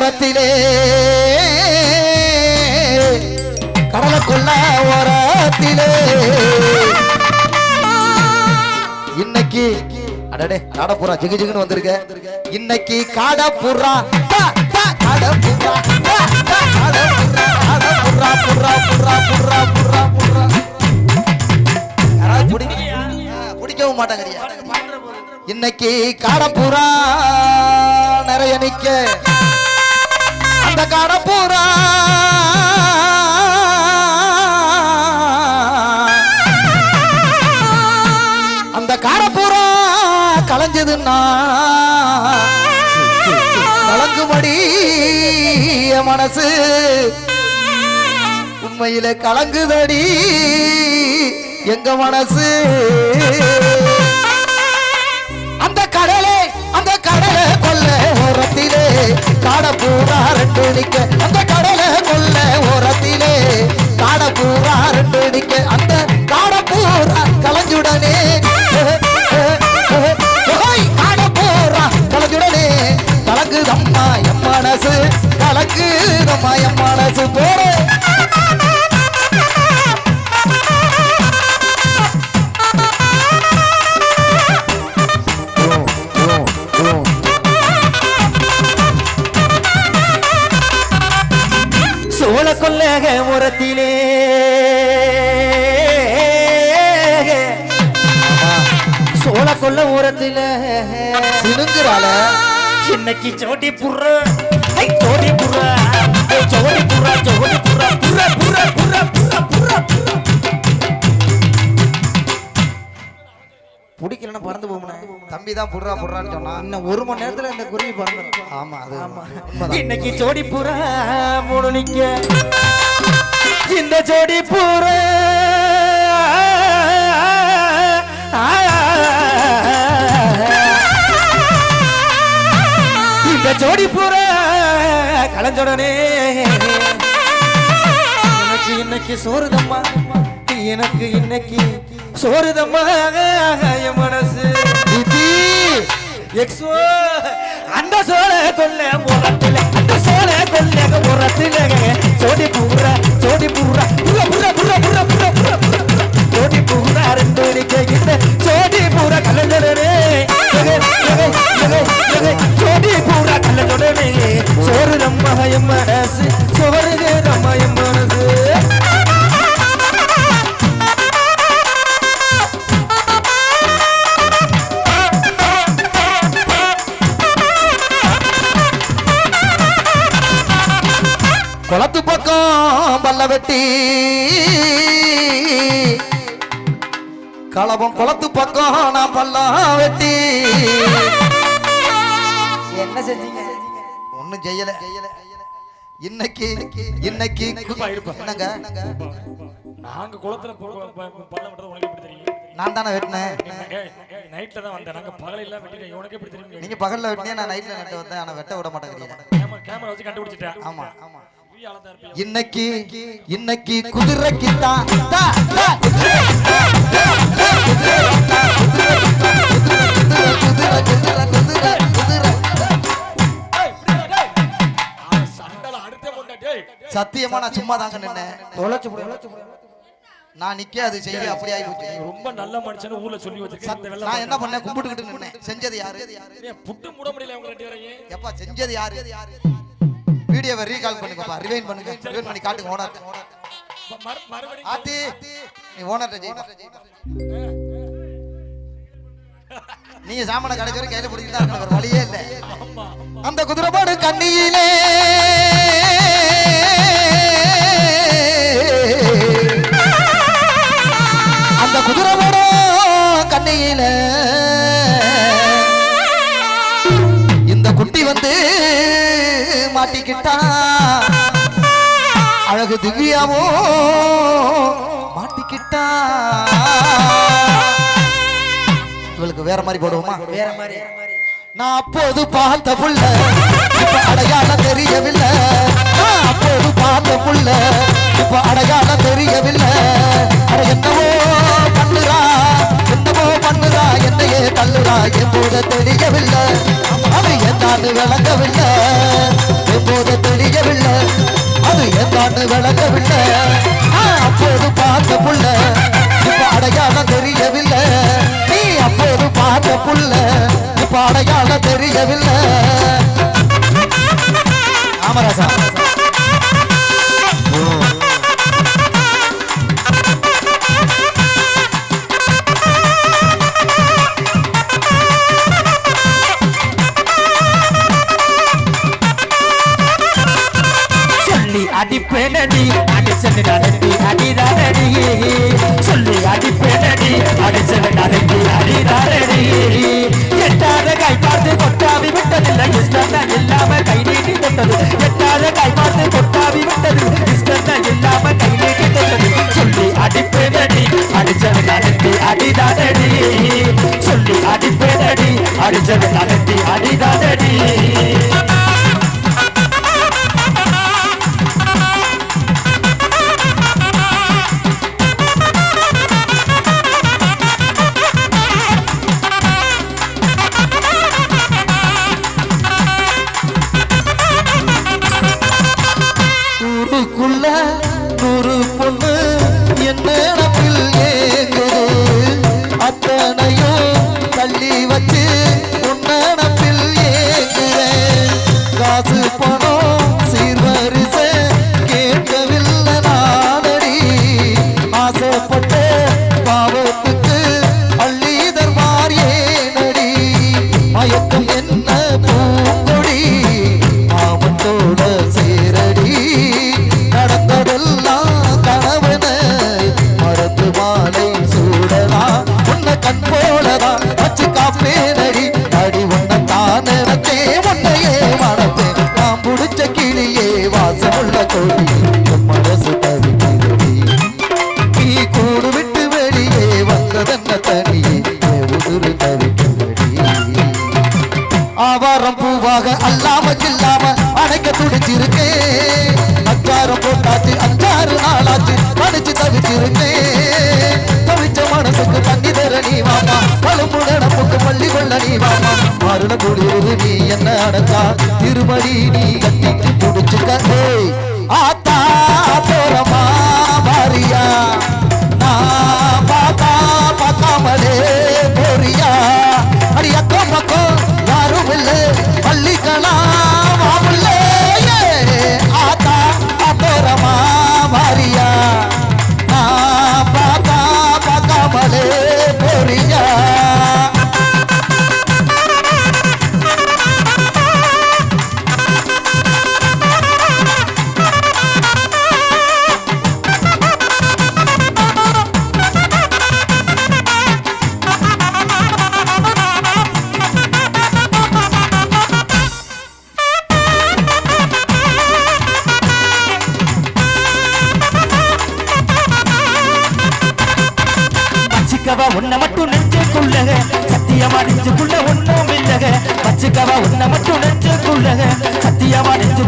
ஓரத்திலே கடலுக்குள்ள ஓரத்திலே. இன்னைக்கு அடடே காடப்புறா ஜிகு ஜிகுன்னு வந்திருக்க. இன்னைக்கு காடப்புறா தா, தா, காடப்புறா தா, தா, காடப்புறா காடப்புறா புறா புறா புறா புறா புறா. யாராவது பிடிக்க பிடிக்கவும் மாட்டாங்கறியா இன்னைக்கு காடப்புறா நிறைய நிக்க. அந்த காடப்புறா அந்த காடப்புறா கலைஞ்சதுன்னா. கலங்குமடி என் மனசு உண்மையில கலங்குதடி எங்க மனசு? காட பூரா ரெண்டு நிக்க. அந்த கடலை கொல்ல ஓரத்திலே. காட பூரா ரெண்டு நிக்க. அந்த காட பூரா கலஞ்சுடனே. காட பூரா கலஞ்சுடனே. மனசு. கலக்குதம்மா என் மனசு. சின்னக்கு சோடி புற சோடி புற சோடி புற சோடி புற புற புற புற புற புற பிடிக்கலன்னா பறந்து போகணும் தம்பி தான் புடுறா புடுறான்னு சொன்னான். இன்னும் ஒரு மணி நேரத்துல இந்த குருவி பறந்துடும் ஆமா அது ஆமா. இன்னைக்கு ஜோடி புறா மூணு நிக்க. இந்த ஜோடி புறா இந்த ஜோடி பூர கலஞ்சோடனே எனக்கு இன்னைக்கு சோறுதம்மா? எனக்கு இன்னைக்கு சோறுதம்மா? என் மனசு. எக்ஸோ அந்த சோழ கொல்ல முறத்தில அந்த சோழ கொல்ல முறத்தில ஜோடி பூரா ஜோடி பூரா புற புற புற புற சோடி பூரா ரெண்டு நிக்க இந்த சோடி பூரா கலந்தடனே சோடி பூரா கலந்தடனே சோறு நம்ம எம் மனசு சோறு நம்ம எம் மனசு. குளத்து பக்கம் பல்ல வெட்டி களவம் குளத்து பக்கம் நான் பல்லம் வெட்டி. என்ன செஞ்சீங்க? ஒண்ணும் செய்யல. இன்னைக்கு இன்னைக்கு. என்னங்க? நாங்க குளத்துல பள்ளம் விடுறது உனக்கு எப்படி தெரியும்? நான் தானே வெட்டினேன். நைட்ல தான் வந்தேன். நாங்க பகலையெல்லாம் வெட்டிட்டேன் உனக்கு எப்படி தெரியும்? நீங்க பகல்ல வெட்டினே நான் நைட்ல நட்டு வந்தேன். ஆனா வெட்ட விட மாட்டேங்கிறீங்க. கேமரா கேமரா வச்சு கண்டுபிடிச்சிட்டேன். ஆமா. ஆமா. இன்னைக்கு இன்னைக்கு குதிரைக்கு தான். சத்தியமா நான் சும்மா தாங்க நின்னேன் நான் நிக்க அது செய்ய அப்படி ஆகி போச்சு ரொம்ப நல்ல மனுஷன்னு ஊர்ல சொல்லி வச்சிருக்கேன். நான் என்ன பண்ணேன்? கும்பிட்டுக்கிட்டு நின்னேன். செஞ்சது யாரு? புட்டு மூட முடியல அவங்க ரெண்டு பேரையும். எப்பா செஞ்சது யாரு? வீடியோவை ரீகால் பண்ணுங்கப்பா. ரிவைன் பண்ணுங்க. ரிவைன் பண்ணி காட்டுங்க ஓனர் ஆத்தி நீ ஜெய் நீங்க சாமான கடைசி வரைக்கும் கையில பிடிக்கிட்டு தான் வழியே இல்ல. அந்த குதிரைபாடு கண்ணியிலே. மாட்டிக்கிட்டா? அழகு திவ்யாவோ? மாட்டிக்கிட்டா? இவளுக்கு வேற மாதிரி போடுவோமா? வேற மாதிரி. நான் அப்போது பார்த்த புள்ள இப்ப அடையாளம் தெரியவில்லை. நான் அப்போது பார்த்த புள்ள இப்ப அடையாளம் தெரியவில்லை. என்னவோ? எனக்கு கூட தெரியவில்லை. அது என்னான்னு விளங்கவில்லை. எப்போது தெரியவில்லை. அது என்னான்னு விளங்கவில்லை. அப்போது பார்த்த புள்ள இப்ப அடையாளம் தெரியவில்லை. நீ அப்போது பார்த்த புள்ள இப்ப அடையாளம் தெரியவில்லை. ஆமராசா அடிச்சவன் அனுப்பி அடிதாரடி. சொல்லி அடிப்பேனடி. அடிச்சவன் அனுப்பி அடிதாரடி. எட்டாத கை பார்த்து கொட்டாவி விட்டதில்லை. இஷ்டம் தான் இல்லாம கை நீட்டி கொண்டது எட்டாத கை பார்த்து கொட்டாவி விட்டது. இஷ்டம் தான் இல்லாம குளிர் நீ என்ன அடக்கா திருமடி நீ கட்டி சத்தியவா உன்னை மட்டும் நெஞ்சுக்குள்ள சத்தியவா நெஞ்சு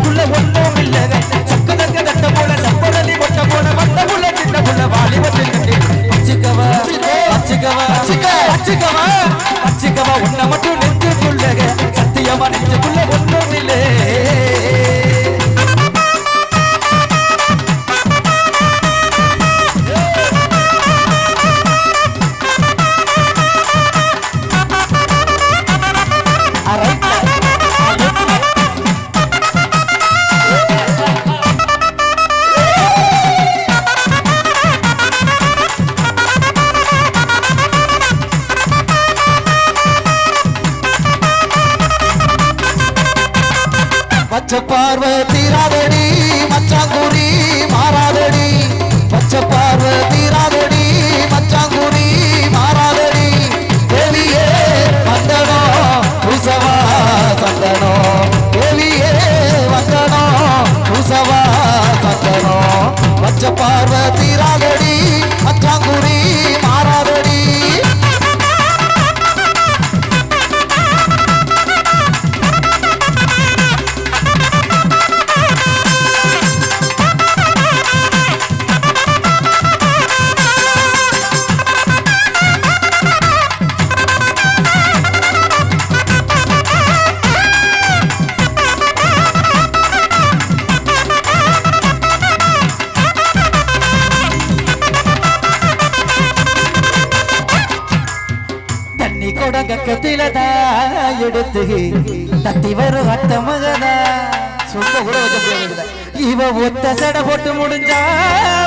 இவ ஒத்த சடை போட்டு முடிஞ்சா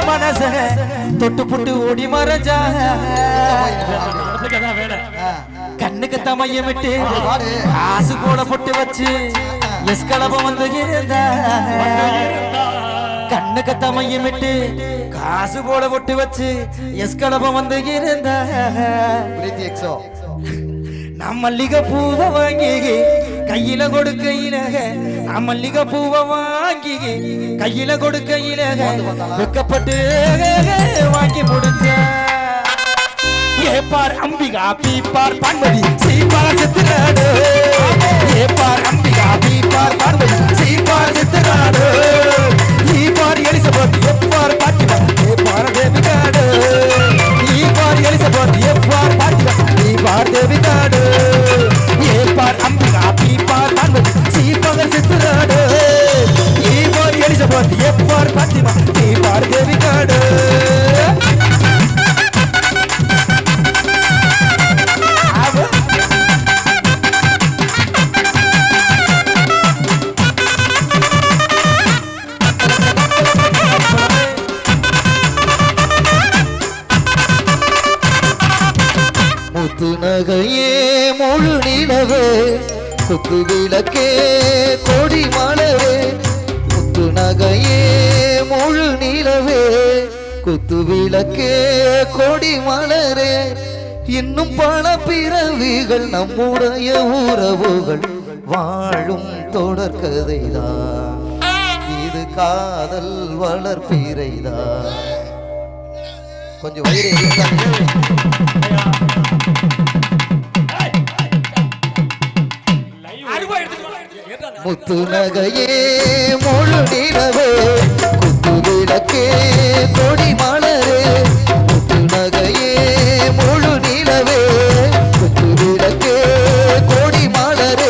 மனச தொட்டு புட்டு ஓடி மறைஞ்சா. கண்ணுக்கு தமையம் விட்டு. காசு கூட பொட்டு வச்சு எஸ் கலபம் வந்து இருந்தா. கண்ணுக்கு தமையம் விட்டு காசு போட பொட்டு வச்சு எஸ் கலபம் வந்து இருந்தா. நான் மல்லிகை பூவை வாங்கி கையில கொடுக்க இலக மல்லிகை பூவை வாங்கி கையில கொடுக்க இலக வெக்கப்பட்டு வாங்கி முடிச்ச. A for Ambika B for பண்பதி C for சித்திராடு. A for Ambika B for பண்பதி C for சித்திராடு. E for Elizabeth F for Fatima A for தேவிகாடு. ஈபார் Elizabeth F for பாட்டிமா ஈபார் தேவிகாடு. ஏப்பார் அம்பி ஈப்பார் எலிசபெத் எப்பார் நீ பார் தேவி காடு முத்து நகையே முழு நிலவே குத்து விளக்கே கொடி மலரே. இன்னும் பல பிறவிகள் நம்முடைய உறவுகள் வாழும் தொடர்கதைதான் இது காதல் வளர்ப்பிறைதான் கொஞ்சம் வயிறு முத்து நகையே முழு நிலவே குத்து விளக்கே கொடி மலரே. முத்து முழு நிலவே குத்து விளக்கே கொடி மலரே.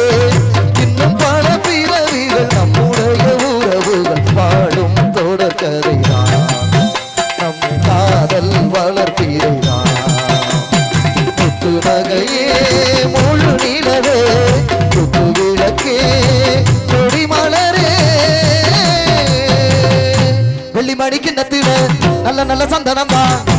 இன்னும் பல பிறவிகள் நம்முடைய உறவுகள் வாழும் தொடர் கதைதான் நம் காதல் வளர்ப்பிறைதான். முத்து நகையே முழு நிலவே குத்து விளக்கே கொடி மலரே. வெள்ளி நல்ல நல்ல சந்தனம் தான்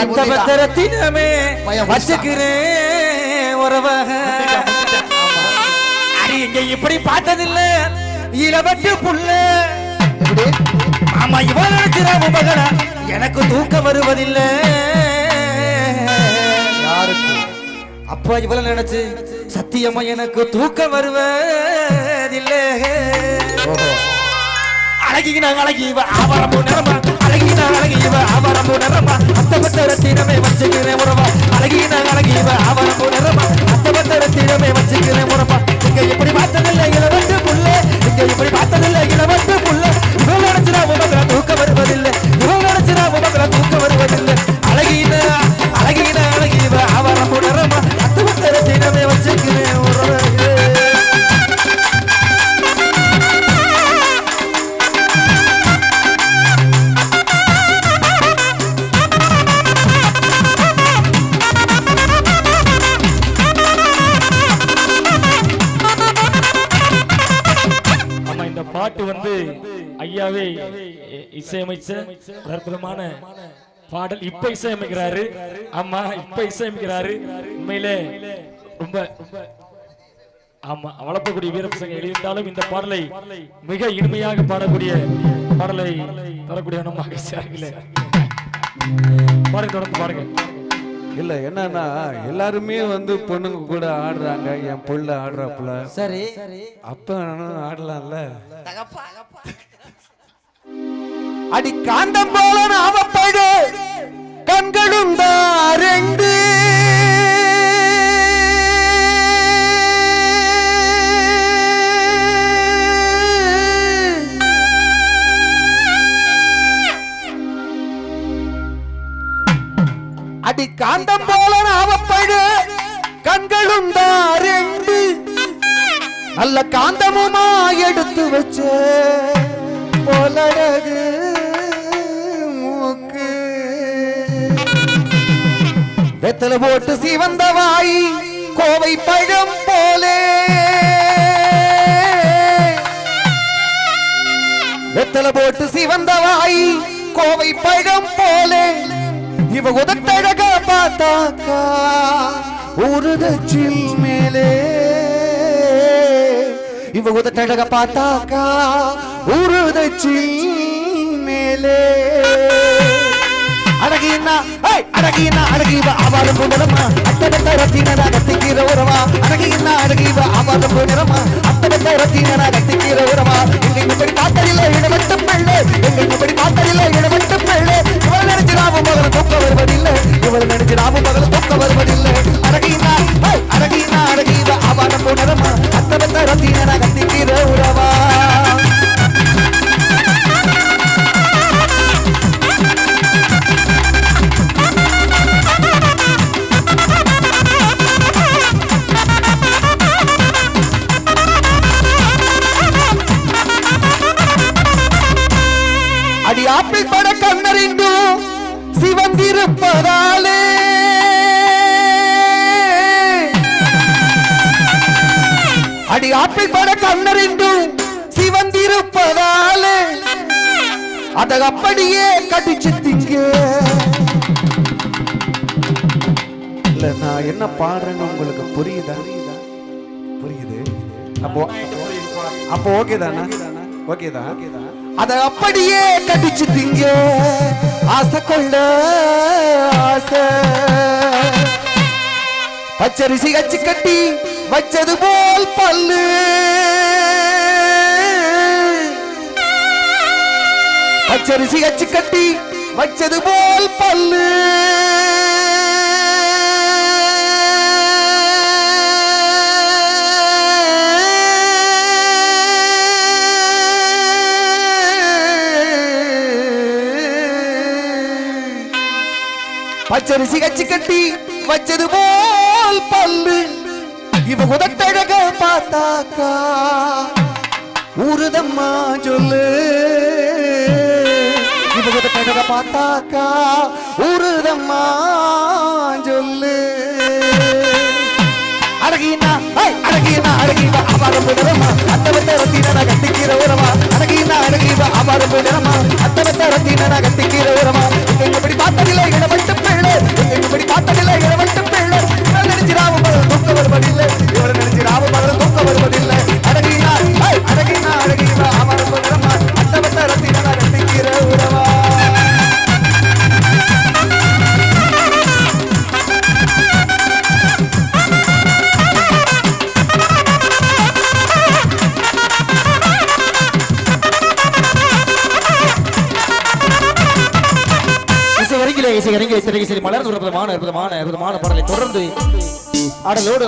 அத்த பத்திரத்தினமே வச்சுக்கிறேன் உறவ அடி இங்க இப்படி பார்த்ததில்ல. இளவட்டு புள்ள ஆமா இவன் நினைச்சிராம மகளா எனக்கு தூக்கம் வருவதில்லை. யாருக்கு? அப்பா இவள நினைச்சு சத்தியமா எனக்கு தூக்கம் வருவதில்லை. ஓஹோ. அழகின அழகி இவ ஆவரம்பு நிறமா அழகின அழகி இவ ஆவரம்பு நிறமா. அத்தப்பட்ட ரத்தினமே வச்சுக்கிறேன் உறவா அழகின அழகி இவ ஆவரம்பு நிறமா. அத்தப்பட்ட ரத்தினமே வச்சுக்கிறேன் உறவா இங்க எப்படி பார்த்ததில்லை இளவட்டு புள்ள இங்க இப்படி பார்த்ததில்லை இளவட்டு புள்ள இவள் நினைச்சிரா உமகள தூக்கம் வருவதில்லை. இவள் நினைச்சிரா உமகள தூக்க வருவதில்லை. அற்புதமான பாடல் இப்ப இசையமைக்கிறாரு. ஆமா இப்ப இசையமைக்கிறாரு. உண்மையிலே ரொம்ப ஆமா வளர்ப்பக்கூடிய வீரப்பசங்க எழுதியிருந்தாலும் இந்த பாடலை மிக இனிமையாக பாடக்கூடிய பாடலை தரக்கூடிய நம்ம மகிழ்ச்சியாகல பாருங்க தொடர்ந்து பாருங்க. இல்ல என்னன்னா எல்லாருமே வந்து பொண்ணுங்க கூட ஆடுறாங்க என் புள்ள ஆடுறாப்புல. சரி. அப்ப ஆடலாம்ல. அடி காந்தம் போல நாவப்படு கண்களும் தான் ரெண்டு. அடி காந்தம் போல நாவப்படு கண்களும் தான் ரெண்டு. நல்ல காந்தமுமா எடுத்து வச்ச. போலடகு வெத்தல போட்டு சிவந்த வாய் கோவை பழம் போலே. வெத்தல போட்டு சிவந்த வாய் கோவை பழம் போலே. இவ உதட்டழக பார்த்தாக்கா உருதச்சில் மேலே. இவ உதட்டழக பார்த்தாக்கா உருதச்சில் மேலே. அழகினா அழகினா அழகிவ அவளும் நிறமா. அத்தபத்த ரத்தினரா கத்திக்கிற உறவா அழகினா அழகிவ அவளும் நிறமா. அத்தபத்த ரத்தினரா கத்திக்கிற உறவா எங்க இப்படி பார்த்ததில்லை இடவட்டு பிள்ளை. எங்க இப்படி பார்த்ததில்லை இடவட்டு பிள்ளை. இவள் நினைச்சு நாமும் மகள் தூக்க வருவதில்லை. இவள் நினைச்சு நாமும் மகள் தூக்க வருவதில்லை. அழகினா அழகினா அழகிவ அவளும் நிறமா. அத்தபத்த ரத்தினரா கத்திக்கிற உறவா நான் என்ன பாடுறேன்னு உங்களுக்கு புரியுதா? புரியுது. அப்போ அப்போ ஓகே தானா? ஓகே தான். அத அப்படியே கடிச்சு திங்க ஆசை கொள்ள ஆசை. பச்சரிசி கச்சி கட்டி வச்சது போல் பல்லு. பச்சரிசி கச்சி கட்டி வச்சது போல் பல்லு. பச்சரிசி கச்சி கட்டி வச்சது போல் பல்லு. இவ உதட்டழக பார்த்தாக்கா? ஊருதம்மா சொல்லு. இவ உதட்டழக பார்த்தாக்கா? ஊருதம்மா சொல்லு. அழகினா அழகினா அழகிவா அபாரம் நிறமா. அத்தவத்த ரத்தினா கட்டிக்கிற உரமா அழகினா அழகிவா அபாரம் நிறமா. அத்தவத்த ரத்தினா கட்டிக்கிற உரமா அற்புதமான அற்புதமான அற்புதமான பாடலை தொடர்ந்து ஆடலோடு